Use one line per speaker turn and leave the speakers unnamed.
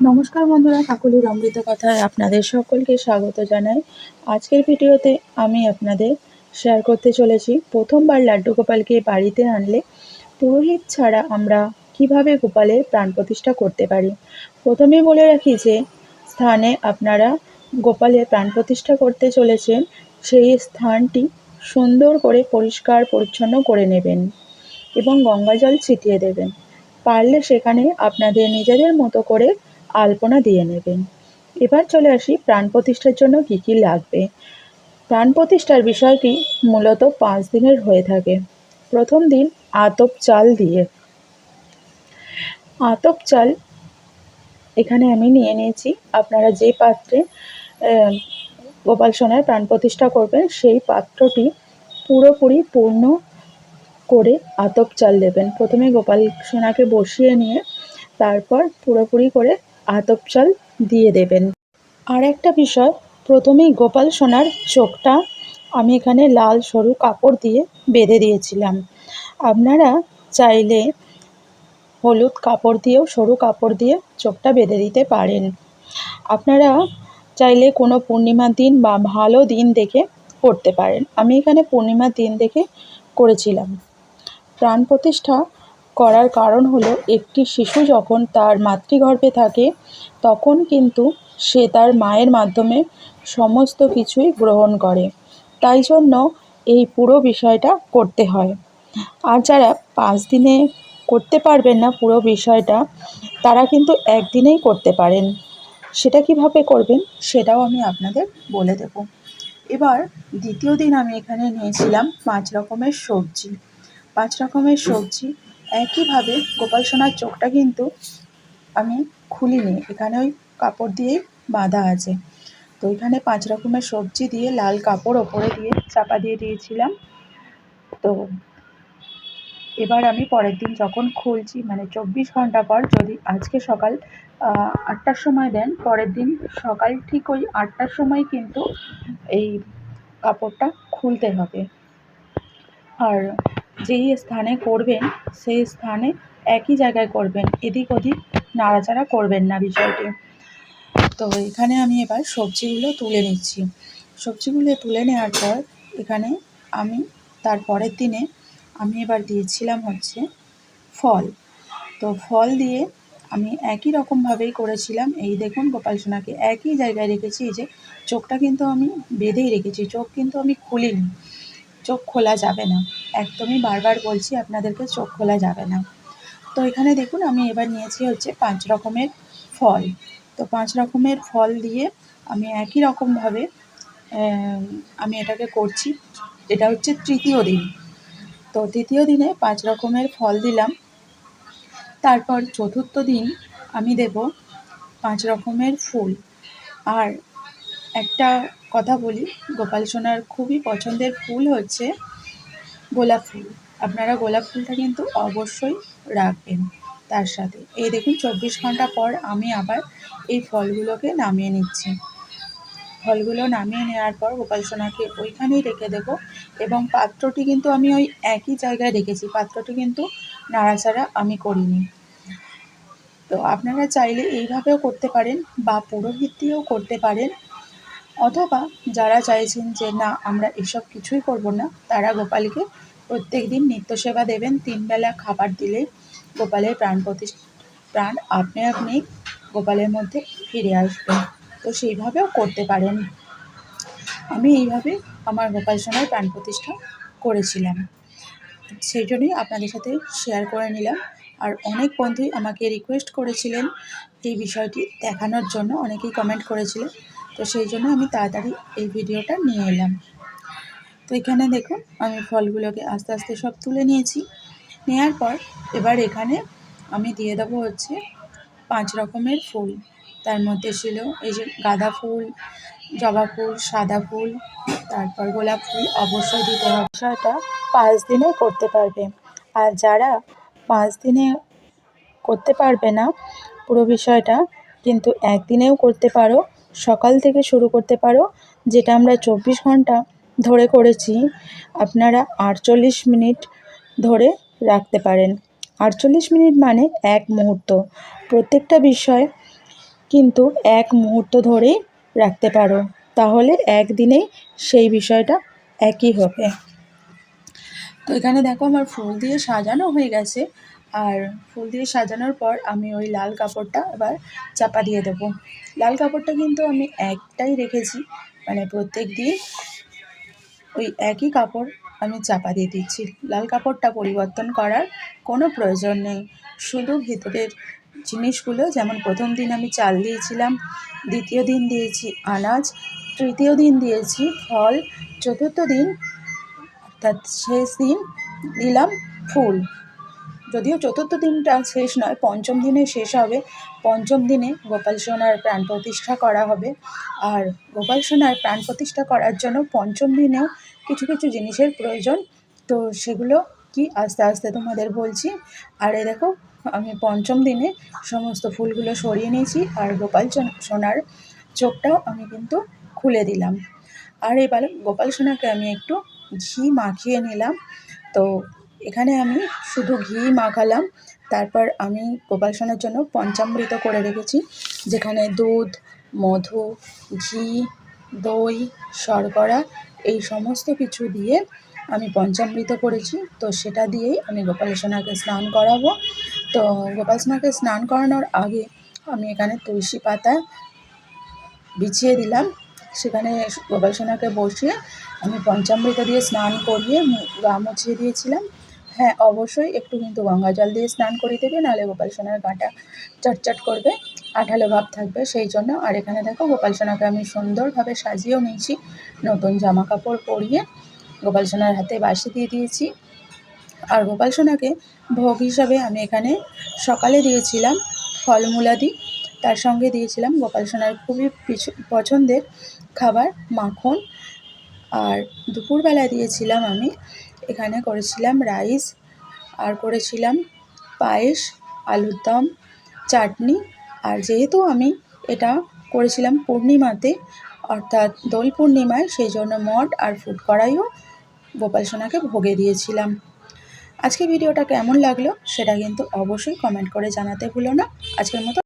নমস্কার বন্ধুরা কাকুলির অমৃত কথায় আপনাদের সকলকে স্বাগত জানাই। আজকের ভিডিওতে আমি আপনাদের শেয়ার করতে চলেছি। প্রথমবার লাড্ডু গোপালকে বাড়িতে আনলে পুরোহিত ছাড়া আমরা কীভাবে গোপালের প্রাণ প্রতিষ্ঠা করতে পারি? প্রথমেই বলে রাখি যে, স্থানে আপনারা গোপালের প্রাণ প্রতিষ্ঠা করতে চলেছেন, সেই স্থানটি সুন্দর করে পরিষ্কার পরিচ্ছন্ন করে নেবেন এবং গঙ্গা জল ছিটিয়ে দেবেন। পারলে সেখানে আপনাদের নিজেদের মতো করে আলপনা দিয়ে নেবেন। এবার চলে আসি প্রাণ প্রতিষ্ঠার জন্য কী কী লাগবে। প্রাণ প্রতিষ্ঠার বিষয়টি মূলত পাঁচ দিনের হয়ে থাকে। প্রথম দিন আতপ চাল দিয়ে। আতপ চাল এখানে আমি নিয়ে নিয়েছি। আপনারা যে পাত্রে গোপাল সোনার প্রাণ প্রতিষ্ঠা করবেন, সেই পাত্রটি পুরোপুরি পূর্ণ করে আতপ চাল দেবেন। প্রথমে গোপাল সোনাকে বসিয়ে নিয়ে, তারপর পুরোপুরি করে আতপ চাল দিয়ে দেবেন। আর একটা বিষয়, প্রথমেই গোপাল সোনার চোখটা আমি এখানে লাল সরু কাপড় দিয়ে বেঁধে দিয়েছিলাম। আপনারা চাইলে হলুদ কাপড় দিয়েও সরু কাপড় দিয়ে চোখটা বেঁধে দিতে পারেন। আপনারা চাইলে কোনো পূর্ণিমার দিন বা ভালো দিন দেখে করতে পারেন। আমি এখানে পূর্ণিমার দিন দেখে করেছিলাম। প্রাণ প্রতিষ্ঠা করার কারণ হলো, একটি শিশু যখন তার মাতৃগর্ভে থাকে, তখন কিন্তু সে তার মায়ের মাধ্যমে সমস্ত কিছুই গ্রহণ করে। তাই জন্য এই পুরো বিষয়টা করতে হয়। আর যারা পাঁচ দিনে করতে পারবেন না পুরো বিষয়টা, তারা কিন্তু একদিনেই করতে পারেন। সেটা কীভাবে করবেন, সেটাও আমি আপনাদের বলে দেব। এবার দ্বিতীয় দিন আমি এখানে নিয়েছিলাম পাঁচ রকমের সবজি। পাঁচ রকমের সবজি একইভাবে গোপাল সোনার চোখটা কিন্তু আমি খুলিনি। এখানে ওই কাপড় দিয়েই বাঁধা আছে। তো এখানে পাঁচ রকমের সবজি দিয়ে লাল কাপড় ওপরে দিয়ে চাপা দিয়ে দিয়েছিলাম। তো এবার আমি পরের দিন যখন খুলছি মানে চব্বিশ ঘণ্টা পর যদি আজকে সকাল আটটার সময় দেন, পরের দিন সকাল ঠিক ওই আটটার সময় কিন্তু এই কাপড়টা খুলতে হবে। আর যেই স্থানে করবেন, সেই স্থানে একই জায়গায় করবেন। এদিক ওদিক নাড়াচাড়া করবেন না বিষয়টি। তো এখানে আমি এবার সবজিগুলো তুলে নিচ্ছি। সবজিগুলো তুলে নেওয়ার পর এখানে আমি তার পরের দিনে আমি এবার দিয়েছিলাম হচ্ছে ফল। তো ফল দিয়ে আমি একই রকমভাবেই করেছিলাম। এই দেখুন গোপাল সোনাকে একই জায়গায় রেখেছি। এই যে চোখটা কিন্তু আমি বেঁধেই রেখেছি। চোখ কিন্তু আমি খুলিনি। চোখ খোলা যাবে না। একদমই বারবার বলছি, আপনাদেরকে চোখ খোলা যাবে না। তো এখানে দেখুন, আমি এবার নিয়েছি হচ্ছে পাঁচ রকমের ফল। তো পাঁচ রকমের ফল দিয়ে আমি একই রকমভাবে আমি এটাকে করছি। এটা হচ্ছে তৃতীয় দিন। তো তৃতীয় দিনে পাঁচ রকমের ফল দিলাম। তারপর চতুর্থ দিন আমি দেব পাঁচ রকমের ফুল। আর একটা কথা বলি, গোপাল সোনার খুবই পছন্দের ফুল হচ্ছে গোলাপ ফুল। আপনারা গোলাপ ফুলটা কিন্তু অবশ্যই রাখবেন তার সাথে। এই দেখুন, চব্বিশ ঘণ্টা পর আমি আবার এই ফলগুলোকে নামিয়ে নিচ্ছি। ফলগুলো নামিয়ে নেওয়ার পর গোপাল সোনাকে ওইখানেই রেখে দেবো এবং পাত্রটি কিন্তু আমি ওই একই জায়গায় রেখেছি, পাত্রটি কিন্তু নাড়াচাড়া আমি করিনি। তো আপনারা চাইলে এইভাবেও করতে পারেন বা পুরোহিত করতে পারেন। অথবা যারা চাইছেন যে, না, আমরা এসব কিছুই করব না, তারা গোপালকে প্রত্যেক দিন নিত্য সেবা দেবেন। তিন বেলা খাবার দিলে গোপালের প্রাণ প্রতি প্রাণ আপনি আপনি গোপালের মধ্যে ফিরে আসবে। তো সেইভাবেও করতে পারেন। আমি এইভাবে আমার গোপাল সোনার প্রাণ প্রতিষ্ঠা করেছিলাম। সেই জন্যই আপনাদের সাথে শেয়ার করে নিলাম। আর অনেক বন্ধুই আমাকে রিকোয়েস্ট করেছিলেন এই বিষয়টি দেখানোর জন্য। অনেকেই কমেন্ট করেছিলেন। তো সেই জন্য আমি তাড়াতাড়ি এই ভিডিওটা নিয়ে এলাম। তো এখানে দেখুন, আমি ফলগুলোকে আস্তে আস্তে সব তুলে নিয়েছি। নেওয়ার পর এবার এখানে আমি দিয়ে দেবো হচ্ছে পাঁচ রকমের ফুল। তার মধ্যে ছিল এই যে গাঁদা ফুল, জবা ফুল, সাদা ফুল, তারপর গোলাপ ফুল, অবশ্যই দিতে হবে। বিষয়টা পাঁচ দিনে করতে পারবে। আর যারা পাঁচ দিনে করতে পারবে না, পুরো বিষয়টা কিন্তু একদিনেও করতে পারো। সকাল থেকে শুরু করতে পারো, যেটা আমরা চব্বিশ ঘণ্টা ধরে করেছি, আপনারা আটচল্লিশ মিনিট ধরে রাখতে পারেন। আটচল্লিশ মিনিট মানে এক মুহূর্ত। প্রত্যেকটা বিষয় কিন্তু এক মুহূর্ত ধরেই রাখতে পারো। তাহলে একদিনেই সেই বিষয়টা একই হবে। তো এখানে দেখো আমার ফুল দিয়ে সাজানো হয়ে গেছে। আর ফুল দিয়ে সাজানোর পর আমি ওই লাল কাপড়টা এবার চাপা দিয়ে দেবো। লাল কাপড়টা কিন্তু আমি একটাই রেখেছি। মানে প্রত্যেক দিন ওই একই কাপড় আমি চাপা দিয়ে দিচ্ছি। লাল কাপড়টা পরিবর্তন করার কোনো প্রয়োজন নেই। শুধু ভিতরের জিনিসগুলো, যেমন প্রথম দিন আমি চাল দিয়েছিলাম, দ্বিতীয় দিন দিয়েছি আনাজ, তৃতীয় দিন দিয়েছি ফল, চতুর্থ দিন অর্থাৎ শেষ দিন দিলাম ফুল। যদিও চতুর্থ দিনটা শেষ নয়, পঞ্চম দিনে শেষ হবে। পঞ্চম দিনে গোপাল সোনার প্রাণ প্রতিষ্ঠা করা হবে। আর গোপাল সোনার প্রাণ প্রতিষ্ঠা করার জন্য পঞ্চম দিনেও কিছু কিছু জিনিসের প্রয়োজন। তো সেগুলো কি আস্তে আস্তে তোমাদের বলছি। আর এ দেখো, আমি পঞ্চম দিনে সমস্ত ফুলগুলো সরিয়ে নিয়েছি আর গোপাল সোনার চোখটাও আমি কিন্তু খুলে দিলাম। আর এবার গোপাল সোনাকে আমি একটু ঘি মাখিয়ে নিলাম। তো এখানে আমি শুধু ঘি মাখালাম। তারপর আমি গোপাল সোনার জন্য পঞ্চামৃত করে রেখেছি, যেখানে দুধ, মধু, ঘি, দই, শর্করা এই সমস্ত কিছু দিয়ে আমি পঞ্চামৃত করেছি। তো সেটা দিয়েই আমি গোপাল সোনাকে স্নান করাবো। তো গোপাল সোনাকে স্নান করানোর আগে আমি এখানে তুলসী পাতা বিছিয়ে দিলাম। সেখানে সোনাকে বসিয়ে আমি পঞ্চামৃত দিয়ে স্নান করিয়ে গা মুছিয়ে দিয়েছিলাম। হ্যাঁ অবশ্যই একটু কিন্তু গঙ্গা জল দিয়ে স্নান করিয়ে দেবে, নাহলে গোপাল সোনার গাটা চটচট করবে, আঠালো ভাব থাকবে। সেই জন্য আর এখানে দেখো গোপাল সোনাকে আমি সুন্দরভাবে সাজিয়েও নিয়েছি। নতুন জামা কাপড় পরিয়ে গোপাল সোনার হাতে বাসি দিয়ে দিয়েছি। আর গোপাল সোনাকে ভোগ হিসাবে আমি এখানে সকালে দিয়েছিলাম ফলমূলাদি। তার সঙ্গে দিয়েছিলাম গোপাল সোনার খুবই পিছ- পছন্দের খাবার, মাখন। আর দুপুরবেলা দিয়েছিলাম আমি, এখানে করেছিলাম রাইস আর করেছিলাম পায়েস, আলুর দম, চাটনি। আর যেহেতু আমি এটা করেছিলাম পূর্ণিমাতে, অর্থাৎ দোল পূর্ণিমায়, সেই জন্য মঠ আর ফুড কড়াইও গোপাল সোনাকে ভোগে দিয়েছিলাম। আজকে ভিডিওটা কেমন লাগল সেটা কিন্তু অবশ্যই কমেন্ট করে জানাতে ভুলো না। আজকের মতো